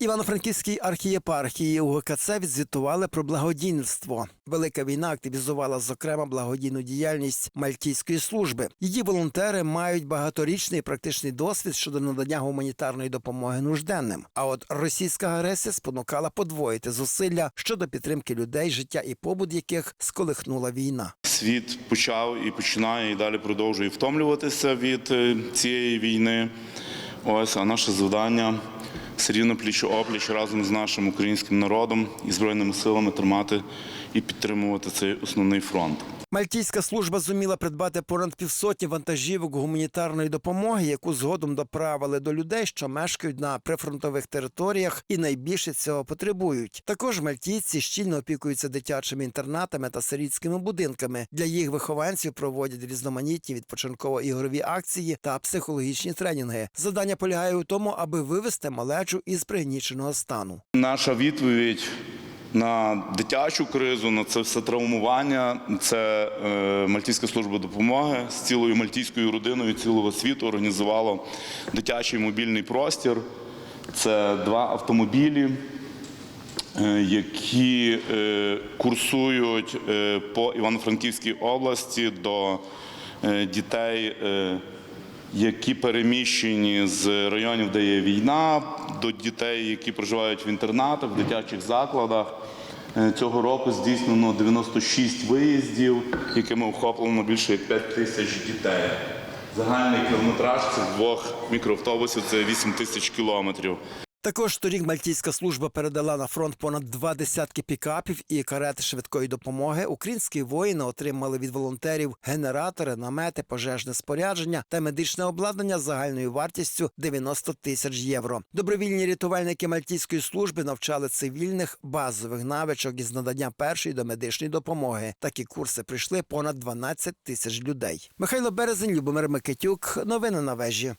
Івано-Франківській архієпархії УГКЦ відзвітували про благодійництво. Велика війна активізувала зокрема благодійну діяльність Мальтійської служби. Її волонтери мають багаторічний практичний досвід щодо надання гуманітарної допомоги нужденним. А от російська агресія спонукала подвоїти зусилля щодо підтримки людей, життя і побут яких сколихнула війна. Світ почав і починає і далі продовжує втомлюватися від е, цієї війни. Ось а наше завдання все рівно пліч опліч разом з нашим українським народом і збройними силами тримати і підтримувати цей основний фронт. Мальтійська служба зуміла придбати понад півсотні вантажівок гуманітарної допомоги, яку згодом доправили до людей, що мешкають на прифронтових територіях і найбільше цього потребують. Також мальтійці щільно опікуються дитячими інтернатами та сирітськими будинками. Для їх вихованців проводять різноманітні відпочинково-ігрові акції та психологічні тренінги. Завдання полягає у тому, аби вивести малечу із пригніченого стану. Наша відповідь на дитячу кризу, на це все травмування. Це е, Мальтійська служба допомоги з цілою мальтійською родиною цілого світу організувала дитячий мобільний простір. Це два автомобілі, е, які е, курсують по Івано-Франківській області до дітей. які переміщені з районів, де є війна, до дітей, які проживають в інтернатах, в дитячих закладах. Е, Цього року здійснено 96 виїздів, якими охоплено більше як 5 тисяч дітей. Загальний кілометраж цих двох мікроавтобусів це 8 тисяч кілометрів. Також торік мальтійська служба передала на фронт понад два десятки пікапів і карети швидкої допомоги. Українські воїни отримали від волонтерів генератори, намети, пожежне спорядження та медичне обладнання загальною вартістю 90 тисяч євро. Добровільні рятувальники мальтійської служби навчали цивільних базових навичок із надання першої домедичної допомоги. Такі курси прийшли понад 12 тисяч людей. Михайло Березень, Любомир Микитюк. Новини на вежі.